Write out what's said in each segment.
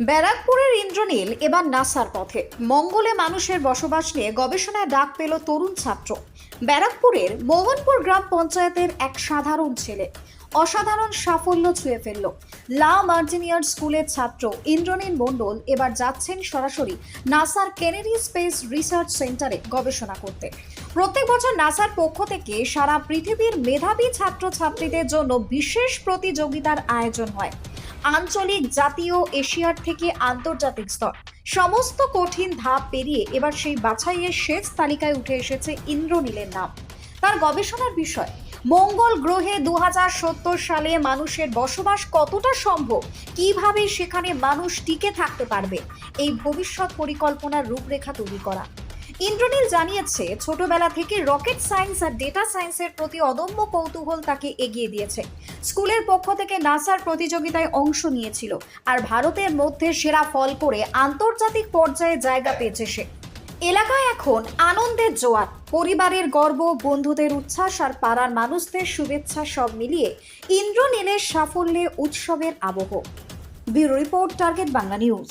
ব্যারাকপুরের ইন্দ্রনীল এবার নাসার পথে। মঙ্গলে মানুষের বসবাস নিয়ে গবেষণায় ডাক পেল তরুণ ছাত্র। ব্যারাকপুরের মোহনপুর গ্রাম পঞ্চায়েতের এক সাধারণ ছেলে। অসাধারণ সাফল্য ছুঁয়ে ফেলল। লা মার্জিনিয়ার স্কুলের ছাত্র ইন্দ্রনীল মণ্ডল এবার যাচ্ছেন সরাসরি নাসার কেনেডি স্পেস রিসার্চ সেন্টারে গবেষণা করতে। প্রত্যেক বছর নাসার পক্ষ থেকে সারা পৃথিবীর মেধাবী ছাত্রছাত্রীদের জন্য বিশেষ প্রতিযোগিতার আয়োজন হয়। আঞ্চলিক জাতীয় এশিয়ার থেকে আন্তর্জাতিক স্তর। সমস্ত কঠিন ধাপ পেরিয়ে এবার সেই বাছাইয়ের শেষ তালিকায় উঠে এসেছে ইন্দ্রনীলের নাম। তার গবেষণার বিষয়, মঙ্গল গ্রহে দু সালে মানুষের বসবাস কতটা সম্ভব? কীভাবে সেখানে মানুষ টিকে থাকতে পারবে? এই ভবিষ্যৎ পরিকল্পনার রূপরেখা তৈরি করা। ইন্দ্রনীল জানিয়েছে, ছোটবেলা থেকে রকেট সায়েন্স আর ডেটা সায়েন্সের প্রতি অদম্য কৌতূহল তাকে এগিয়ে দিয়েছে। স্কুলের পক্ষ থেকে নাসার প্রতিযোগিতায় অংশ নিয়েছিল আর ভারতের মধ্যে সেরা ফল করে আন্তর্জাতিক পর্যায়ে জায়গা পেয়েছে সে। এলাকায় এখন আনন্দের জোয়ার, পরিবারের গর্ব, বন্ধুদের উচ্ছ্বাস আর পাড়ার মানুষদের শুভেচ্ছা সব মিলিয়ে ইন্দ্রনীলের সাফল্যে উৎসবের আবহ। Bureau report, target Bangla news.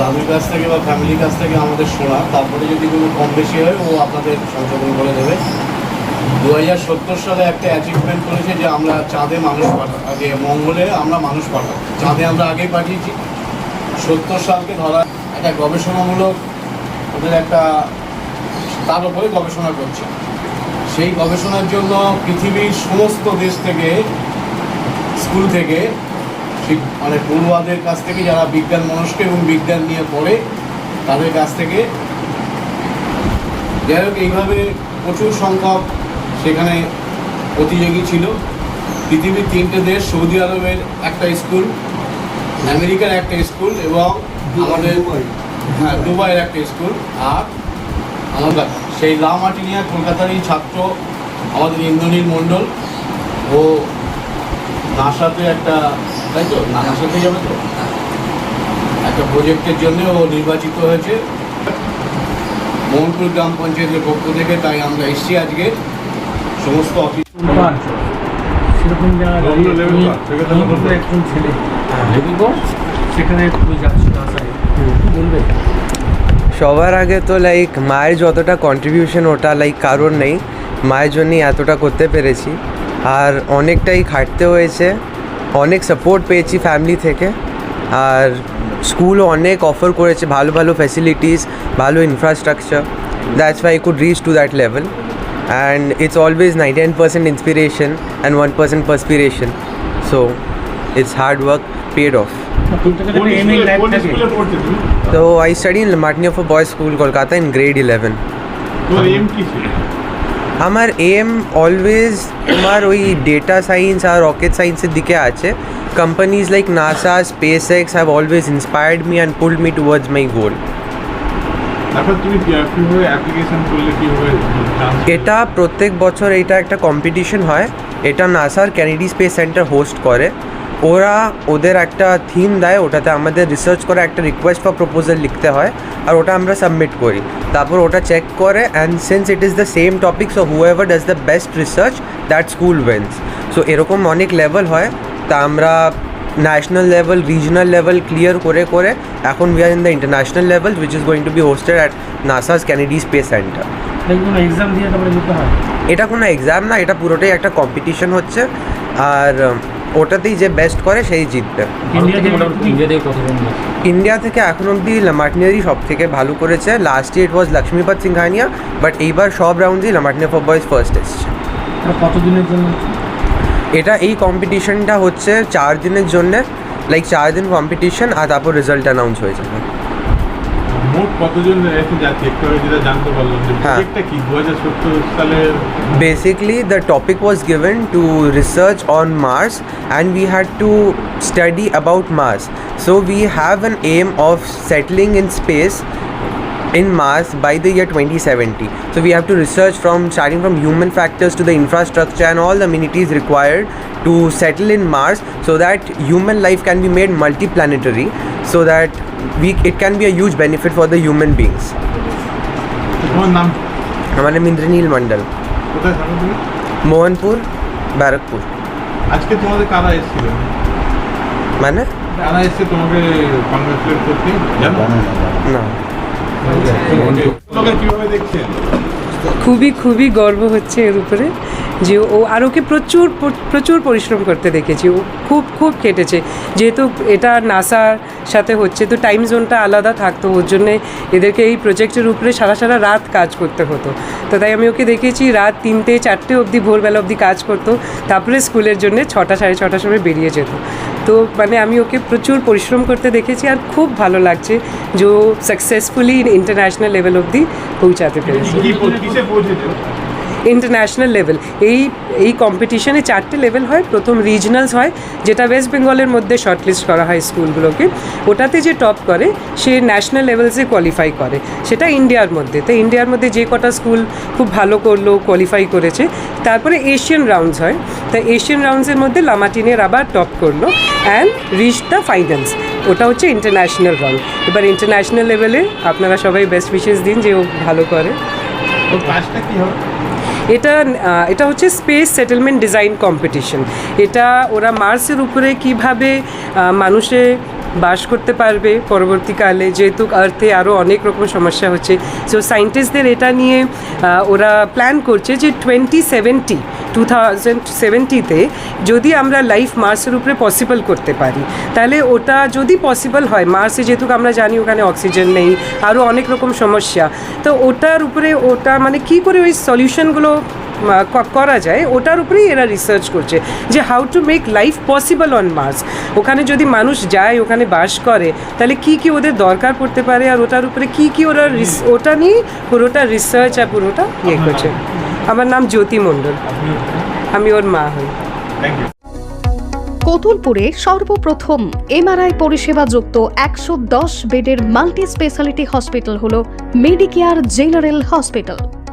দাদুর কাছ থেকে বা ফ্যামিলির কাছ থেকে আমাদের শোনা তারপরে যদি কোনো কম বেশি হয়, ও আপনাদের সংশোধন করে দেবে। দু হাজার সত্তর সালে একটা অ্যাচিভমেন্ট করেছে যে আমরা চাঁদে মানুষ পাঠা আগে মঙ্গলে আমরা মানুষ পাঠাই চাঁদে আমরা আগেই পাঠিয়েছি। সত্তর সালকে ধরা একটা গবেষণামূলক ওদের একটা তার উপরে গবেষণা করছে। সেই গবেষণার জন্য পৃথিবীর সমস্ত দেশ থেকে, স্কুল থেকে মানে পড়ুয়াদের কাছ থেকে যারা বিজ্ঞান মনস্ক এবং বিজ্ঞান নিয়ে পড়ে তাদের কাছ থেকে যাই হোক এইভাবে প্রচুর সংখ্যক সেখানে প্রতিযোগী ছিল। পৃথিবীর তিনটে দেশ সৌদি আরবের একটা স্কুল আমেরিকার একটা স্কুল এবং আমাদের হ্যাঁ দুবাইয়ের একটা স্কুল আর আমাদের সেই লা মার্টিনিয়া কলকাতারই ছাত্র আমাদের ইন্দ্রনীল মণ্ডল ও নাসাতে একটা তাই তো? নাসাতে যাবে তো? একটা প্রজেক্টের জন্য ও নির্বাচিত হয়েছে। মোহনপুর গ্রাম পঞ্চায়েতের পক্ষ থেকে তাই আমরা এসেছি আজকে। সমস্ত অফিস সেরকম কিন্তু একজন ছেলে। সেখানে তুমি যাচ্ছ নাসায় বলবে? সবার আগে তো লাইক মায়ের যতটা কন্ট্রিবিউশন ওটা লাইক কারোর নেই। মায়ের জন্যই এতটা করতে পেরেছি। আর অনেকটাই খাটতে হয়েছে। অনেক সাপোর্ট পেয়েছি ফ্যামিলি থেকে। আর স্কুলও অনেক অফার করেছে ভালো ভালো ফ্যাসিলিটিস ভালো infrastructure that's why could reach to that level and it's always ninety nine percent inspiration and one percent perspiration so it's hard work paid off কোনটা একটা এম ইন লাইফ থাকে So I study in Martinia আমার aim always তোমার ওই data science আর rocket সায়েন্সের দিকে আছে। Companies like NASA SpaceX have always inspired me and pulled me towards my goal তারপর তুমি কি- কীভাবে অ্যাপ্লিকেশন করলে কীভাবে chance পেলে? এটা প্রত্যেক বছর এটা একটা কম্পিটিশন হয়। এটা নাসার ক্যানেডি স্পেস সেন্টার হোস্ট করে। ওরা ওদের একটা থিম দেয় ওটাতে আমাদের রিসার্চ করে একটা রিকোয়েস্ট ফর প্রপোজাল লিখতে হয় আর ওটা আমরা সাবমিট করি। তারপর ওটা চেক করে and since it is the same topic so whoever does the best research that school wins so এরকম অনেক লেভেল হয় তা আমরা national level regional level clear করে করে এখন we are in the international level which is going to be hosted at NASA's Kennedy space centre এটা কোনো এক্সাম না এটা পুরোটাই একটা কম্পিটিশন হচ্ছে আর ওটাতেই যে বেস্ট করে সেই জিতবে। ইন্ডিয়া থেকে এখন অব্দি লামাটনিয়ারই সব থেকে ভালো করেছে। Last year it was Lakshmipat Singhania but এইবার সব রাউন্ডেই La Martiniere for boys first এসছে। কতদিনের জন্য? এটা এই কম্পিটিশনটা হচ্ছে চার দিনের জন্যে লাইক চার দিন কম্পিটিশন আর তারপর রেজাল্ট অ্যানাউন্স হয়ে যাবে। মোট কতজন এসে যাচ্ছে একটু আগে যেটা জানতে পারলাম যে হ্যাঁ। প্রজেক্টটা কি দু হাজার সত্তর সালের basically the topic was given to research on mars and we had to study about mars so we have an aim of settling in space in mars by the year 2070 so we have to research from starting from human factors to the infrastructure and all the amenities required to settle in mars so that human life can be made multiplanetary so that we it can be a huge benefit for the human beings তো তোমার নাম আমার নাম ইন্দ্রনীল মন্ডল কোথায় থাকো তুমি মোহনপুর ব্যারাকপুর আজকে তোমাদের কারা এসেছিল মানে কারা এসে তোমাকে কনগ্রেচুলেট করতে জানো না তোমাকে কিভাবে দেখছেন খুবই খুবই গর্ব হচ্ছে এর উপরে। যে ও আর ওকে প্রচুর প্রচুর পরিশ্রম করতে দেখেছি। ও খুব খুব কেটেছে। যেহেতু এটা নাসার সাথে হচ্ছে, তো টাইম জোনটা আলাদা থাকতো। ওর জন্যে এদেরকে এই প্রজেক্টের উপরে সারা সারা রাত কাজ করতে হতো। তো তাই আমি ওকে দেখেছি রাত তিনটে, চারটে অবধি, ভোরবেলা অবধি কাজ করতো। তারপরে স্কুলের জন্য ছটা, সাড়ে ছটার সময় বেরিয়ে যেত। তো মানে আমি ওকে প্রচুর পরিশ্রম করতে দেখেছি আর খুব ভালো লাগছে যে ও সাকসেসফুলি ইন্টারন্যাশনাল লেভেল অবধি পৌঁছাতে পেরেছে। ইন্টারন্যাশনাল লেভেল এই এই কম্পিটিশনে চারটে লেভেল হয়, প্রথম রিজনালস হয়, যেটা ওয়েস্ট বেঙ্গলের মধ্যে শর্টলিস্ট করা হয় স্কুলগুলোকে। ওটাতে যে টপ করে, সে ন্যাশনাল লেভেলসে কোয়ালিফাই করে। সেটা ইন্ডিয়ার মধ্যে। তো ইন্ডিয়ার মধ্যে যে কটা স্কুল খুব ভালো করল কোয়ালিফাই করেছে, তারপরে এশিয়ান রাউন্ডস হয়। তা এশিয়ান রাউন্ডসের মধ্যে লামাটিনের আবার টপ করল অ্যান্ড রিচ দ্য ফাইনালস ওটা হচ্ছে ইন্টারন্যাশনাল রাউন্ড এবার ইন্টারন্যাশনাল লেভেলে আপনারা সবাই বেস্ট উইশেস দিন যে ও ভালো করে। ওর কাজটা কি হবে? এটা এটা হচ্ছে স্পেস সেটেলমেন্ট ডিজাইন কম্পিটিশন এটা ওরা মার্সের উপরে কীভাবে মানুষের মানুষে বাস করতে পারবে পরবর্তীকালে, যেহেতু আর্থে আরও অনেক রকম সমস্যা হচ্ছে। সো সায়েন্টিস্টদের এটা নিয়ে ওরা প্ল্যান করছে যে টোয়েন্টি সেভেন্টি টু থাউজেন্ড সেভেন্টিতে যদি আমরা লাইফ মার্সের উপরে পসিবল করতে পারি, তাহলে ওটা যদি পসিবল হয় মার্সে যেহেতু আমরা জানি ওখানে অক্সিজেন নেই আরও অনেক রকম সমস্যা, তো ওটার উপরে ওটা মানে কি করে ওই সলিউশনগুলো করা যায় ওটার উপরেই এরা রিসার্চ করছে যে how to make life possible on Mars ওখানে যদি মানুষ যায় ওখানে বাস করে তাহলে কি কি ওদের দরকার পড়তে পারে আর ওটার উপরে কি কি ওরা ওটা নিয়ে পুরোটা রিসার্চ আর পুরোটা ইয়ে করছে। আমার নাম জ্যোতি মণ্ডল। আমি ওর মা হই। কতুলপুরে সর্বপ্রথম এমআরআই পরিষেবা যুক্ত একশো দশ বেডের মাল্টি স্পেশালিটি হসপিটাল হল মেডিকেয়ার জেনারেল হসপিটাল